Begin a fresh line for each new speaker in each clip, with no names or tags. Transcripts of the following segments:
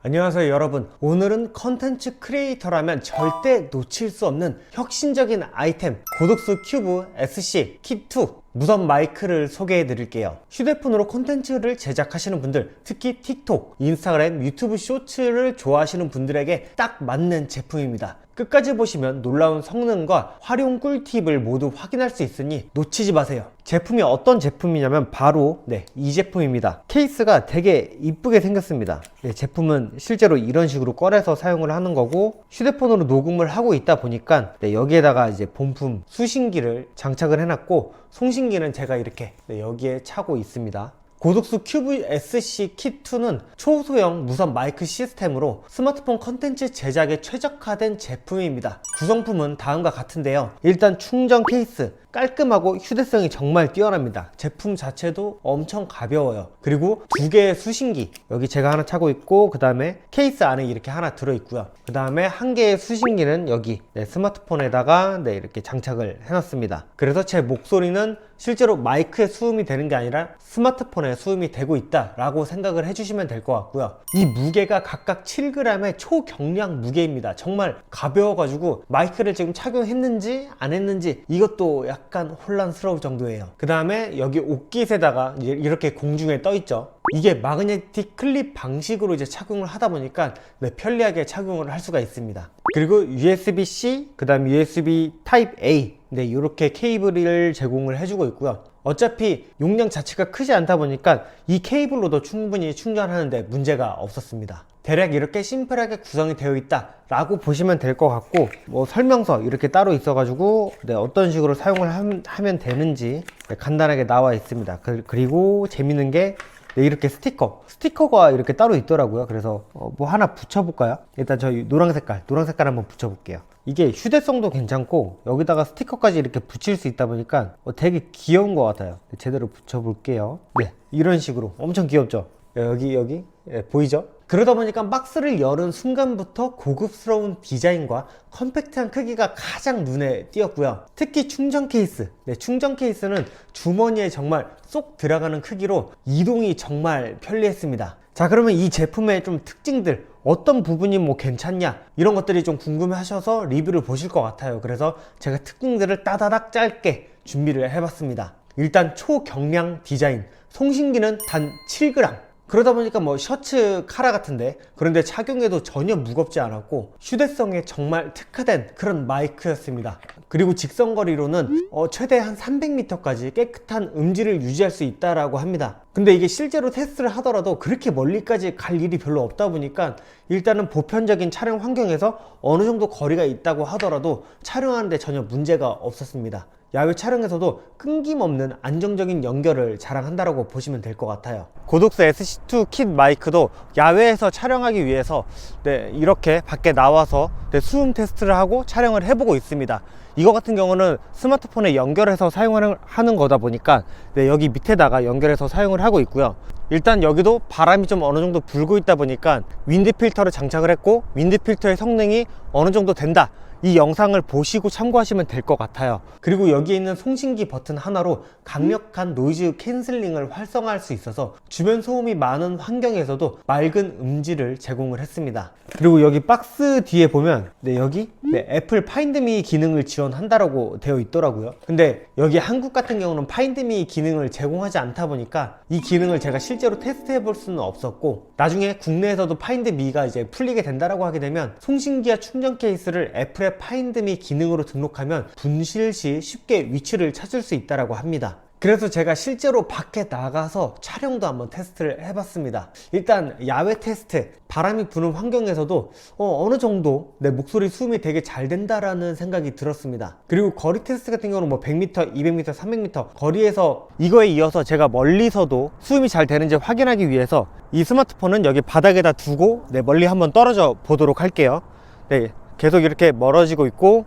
안녕하세요 여러분. 오늘은 컨텐츠 크리에이터라면 절대 놓칠 수 없는 혁신적인 아이템 고독수 큐브 SC 킷2 무선 마이크를 소개해 드릴게요. 휴대폰으로 콘텐츠를 제작하시는 분들 특히 틱톡, 인스타그램, 유튜브 쇼츠를 좋아하시는 분들에게 딱 맞는 제품입니다 끝까지 보시면 놀라운 성능과 활용 꿀팁을 모두 확인할 수 있으니 놓치지 마세요. 제품이 어떤 제품이냐면 바로 네, 이 제품입니다. 케이스가 되게 이쁘게 생겼습니다. 네, 제품은 실제로 이런 식으로 꺼내서 사용을 하는 거고 휴대폰으로 녹음을 하고 있다 보니까 네, 여기에다가 이제 본품 수신기를 장착을 해놨고 송신기는 제가 이렇게 네, 여기에 차고 있습니다. 고독수 큐브 SC 킷2는 초소형 무선 마이크 시스템으로 스마트폰 컨텐츠 제작에 최적화된 제품입니다. 구성품은 다음과 같은데요. 일단 충전 케이스, 깔끔하고 휴대성이 정말 뛰어납니다. 제품 자체도 엄청 가벼워요. 그리고 두 개의 수신기, 여기 제가 하나 차고 있고, 그 다음에 케이스 안에 이렇게 하나 들어있고요. 그 다음에 한 개의 수신기는 여기 네, 스마트폰에다가 네, 이렇게 장착을 해놨습니다. 그래서 제 목소리는 실제로 마이크에 수음이 되는 게 아니라 스마트폰에 수음이 되고 있다 라고 생각을 해주시면 될 것 같고요. 이 무게가 각각 7g의 초경량 무게입니다. 정말 가벼워가지고 마이크를 지금 착용했는지 안 했는지 이것도 약간 혼란스러울 정도예요. 그 다음에 여기 옷깃에다가 이렇게 공중에 떠 있죠. 이게 마그네틱 클립 방식으로 이제 착용을 하다 보니까 네, 편리하게 착용을 할 수가 있습니다. 그리고 USB-C, 그 다음 USB Type A, 네, 이렇게 케이블을 제공을 해주고 있고요. 어차피 용량 자체가 크지 않다 보니까 이 케이블로도 충분히 충전하는데 문제가 없었습니다. 대략 이렇게 심플하게 구성이 되어 있다 라고 보시면 될 것 같고 뭐 설명서 이렇게 따로 있어 가지고 네, 어떤 식으로 사용을 함- 하면 되는지 네, 간단하게 나와 있습니다. 그, 리고 재밌는 게 네, 이렇게 스티커 스티커가 이렇게 따로 있더라고요. 그래서 어, 뭐 하나 붙여볼까요? 일단 저 노란 색깔 노란 색깔 한번 붙여볼게요. 이게 휴대성도 괜찮고 여기다가 스티커까지 이렇게 붙일 수 있다 보니까 어, 되게 귀여운 것 같아요. 네, 제대로 붙여볼게요. 네 이런 식으로. 엄청 귀엽죠? 여기 여기? 예, 보이죠? 그러다 보니까 박스를 열은 순간부터 고급스러운 디자인과 컴팩트한 크기가 가장 눈에 띄었고요. 특히 충전 케이스. 네, 충전 케이스는 주머니에 정말 쏙 들어가는 크기로 이동이 정말 편리했습니다. 자, 그러면 이 제품의 좀 특징들, 어떤 부분이 뭐 괜찮냐, 이런 것들이 좀 궁금해 하셔서 리뷰를 보실 것 같아요. 그래서 제가 특징들을 따다닥 짧게 준비를 해봤습니다. 일단 초경량 디자인, 송신기는 단 7g. 그러다 보니까 뭐 셔츠 카라 같은데 그런데 착용해도 전혀 무겁지 않았고 휴대성에 정말 특화된 그런 마이크였습니다. 그리고 직선거리로는 어, 최대 한 300m까지 깨끗한 음질을 유지할 수 있다라고 합니다. 근데 이게 실제로 테스트를 하더라도 그렇게 멀리까지 갈 일이 별로 없다 보니까 일단은 보편적인 촬영 환경에서 어느 정도 거리가 있다고 하더라도 촬영하는데 전혀 문제가 없었습니다. 야외 촬영에서도 끊김없는 안정적인 연결을 자랑한다라고 보시면 될 것 같아요. 고독스 SC2 킷 마이크도 야외에서 촬영하기 위해서 네, 이렇게 밖에 나와서 네, 수음 테스트를 하고 촬영을 해보고 있습니다. 이거 같은 경우는 스마트폰에 연결해서 사용하는 하는 거다 보니까 네, 여기 밑에다가 연결해서 사용을 하고 있고요. 일단 여기도 바람이 좀 어느 정도 불고 있다 보니까 윈드 필터를 장착을 했고 윈드 필터의 성능이 어느 정도 된다. 이 영상을 보시고 참고하시면 될 것 같아요. 그리고 여기에 있는 송신기 버튼 하나로 강력한 노이즈 캔슬링을 활성화할 수 있어서 주변 소음이 많은 환경에서도 맑은 음질을 제공을 했습니다. 그리고 여기 박스 뒤에 보면 네, 여기 네, 애플 파인드미 기능을 지원한다라고 되어 있더라고요. 근데 여기 한국 같은 경우는 파인드미 기능을 제공하지 않다 보니까 이 기능을 제가 실제로 테스트해 볼 수는 없었고 나중에 국내에서도 파인드미가 이제 풀리게 된다라고 하게 되면 송신기와 충전 케이스를 애플 의 파인드미 기능으로 등록하면 분실 시 쉽게 위치를 찾을 수 있다라고 합니다. 그래서 제가 실제로 밖에 나가서 촬영도 한번 테스트를 해봤습니다. 일단 야외 테스트, 바람이 부는 환경에서도 어, 느 정도 내 목소리 수음이 되게 잘 된다라는 생각이 들었습니다. 그리고 거리 테스트 같은 경우는 뭐 100m, 200m, 300m 거리에서 이거에 이어서 제가 멀리서도 수음이 잘 되는지 확인하기 위해서 이 스마트폰은 여기 바닥에다 두고 네, 멀리 한번 떨어져 보도록 할게요. 네, 계속 이렇게 멀어지고 있고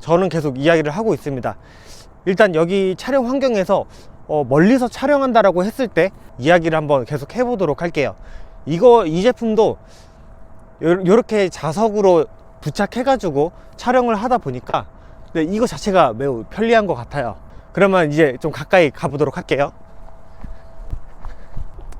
저는 계속 이야기를 하고 있습니다. 일단 여기 촬영 환경에서 어, 멀리서 촬영한다라고 했을 때 이야기를 한번 계속 해보도록 할게요. 이거 이 제품도 이렇게 자석으로 부착해가지고 촬영을 하다 보니까 네, 이거 자체가 매우 편리한 것 같아요. 그러면 이제 좀 가까이 가보도록 할게요.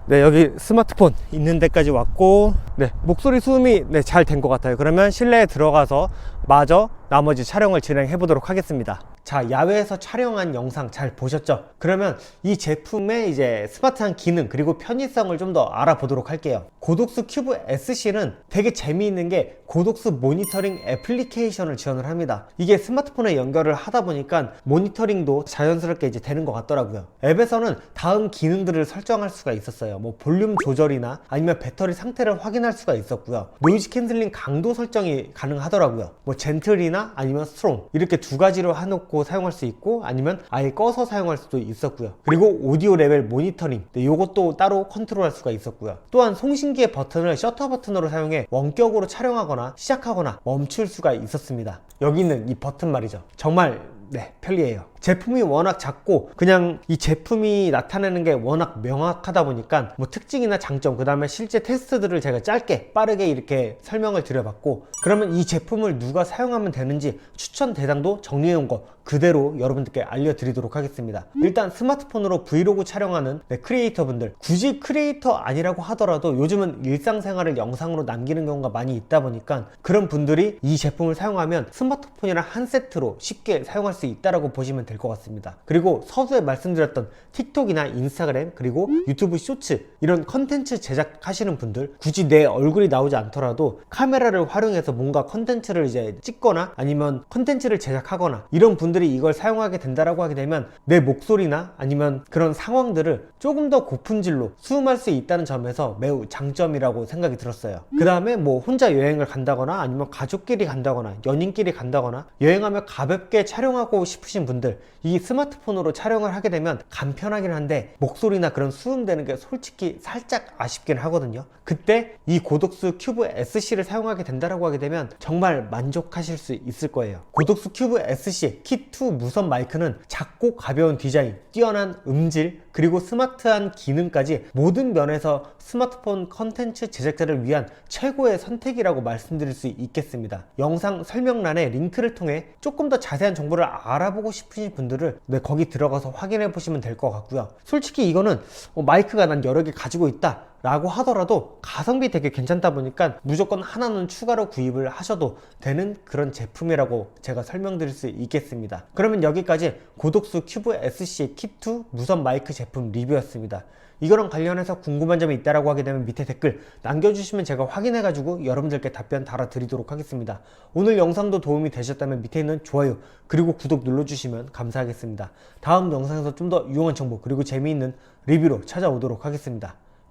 네, 여기 스마트폰 있는 데까지 왔고 네, 목소리 수음이 네, 잘 된 것 같아요. 그러면 실내에 들어가서 마저 나머지 촬영을 진행해 보도록 하겠습니다. 자, 야외에서 촬영한 영상 잘 보셨죠? 그러면 이 제품의 이제 스마트한 기능 그리고 편의성을 좀 더 알아보도록 할게요. 고독스 큐브 SC는 되게 재미있는 게 고독스 모니터링 애플리케이션을 지원을 합니다. 이게 스마트폰에 연결을 하다 보니까 모니터링도 자연스럽게 이제 되는 것 같더라고요. 앱에서는 다음 기능들을 설정할 수가 있었어요. 뭐 볼륨 조절이나 아니면 배터리 상태를 확인할 수가 있었고요. 노이즈 캔슬링 강도 설정이 가능하더라고요. 뭐 젠틀이나 아니면 스트롱 이렇게 두 가지로 해놓고 사용할 수 있고 아니면 아예 꺼서 사용할 수도 있었고요. 그리고 오디오 레벨 모니터링 네, 이것도 따로 컨트롤할 수가 있었고요. 또한 송신기의 버튼을 셔터 버튼으로 사용해 원격으로 촬영하거나 시작하거나 멈출 수가 있었습니다. 여기 있는 이 버튼 말이죠. 정말 네, 편리해요. 제품이 워낙 작고 그냥 이 제품이 나타내는 게 워낙 명확하다 보니까 뭐 특징이나 장점 그 다음에 실제 테스트들을 제가 짧게 빠르게 이렇게 설명을 드려봤고 그러면 이 제품을 누가 사용하면 되는지 추천 대상도 정리해온 거 그대로 여러분들께 알려드리도록 하겠습니다 일단 스마트폰으로 브이로그 촬영하는 네, 크리에이터 분들 굳이 크리에이터 아니라고 하더라도 요즘은 일상생활을 영상으로 남기는 경우가 많이 있다 보니까 그런 분들이 이 제품을 사용하면 스마트폰이랑 한 세트로 쉽게 사용할 수 있다라고 보시면 될 것 같습니다. 그리고 서두에 말씀드렸던 틱톡이나 인스타그램 그리고 유튜브 쇼츠 이런 컨텐츠 제작하시는 분들 굳이 내 얼굴이 나오지 않더라도 카메라를 활용해서 뭔가 컨텐츠를 이제 찍거나 아니면 컨텐츠를 제작하거나 이런 분들이 이걸 사용하게 된다라고 하게 되면 내 목소리나 아니면 그런 상황들을 조금 더 고품질로 수음할 수 있다는 점에서 매우 장점이라고 생각이 들었어요. 그 다음에 뭐 혼자 여행을 간다거나 아니면 가족끼리 간다거나 연인끼리 간다거나 여행하며 가볍게 촬영하고 싶으신 분들 이 스마트폰으로 촬영을 하게 되면 간편하긴 한데 목소리나 그런 수음되는 게 솔직히 살짝 아쉽긴 하거든요. 그때 이 고독스 큐브 SC를 사용하게 된다라고 하게 되면 정말 만족하실 수 있을 거예요. 고독스 큐브 SC 키2 무선 마이크는 작고 가벼운 디자인, 뛰어난 음질, 그리고 스마트한 기능까지 모든 면에서 스마트폰 컨텐츠 제작자를 위한 최고의 선택이라고 말씀드릴 수 있겠습니다. 영상 설명란에 링크를 통해 조금 더 자세한 정보를 알아보고 싶으신 분들을 네, 거기 들어가서 확인해 보시면 될 것 같고요. 솔직히 이거는 어, 마이크가 난 여러 개 가지고 있다. 라고 하더라도 가성비 되게 괜찮다 보니까 무조건 하나는 추가로 구입을 하셔도 되는 그런 제품이라고 제가 설명드릴 수 있겠습니다. 그러면 여기까지 고독수 큐브 SC 킵2 무선 마이크 제품 리뷰였습니다. 이거랑 관련해서 궁금한 점이 있다라고 하게 되면 밑에 댓글 남겨주시면 제가 확인해가지고 여러분들께 답변 달아드리도록 하겠습니다. 오늘 영상도 도움이 되셨다면 밑에 있는 좋아요 그리고 구독 눌러주시면 감사하겠습니다. 다음 영상에서 좀 더 유용한 정보 그리고 재미있는 리뷰로 찾아오도록 하겠습니다.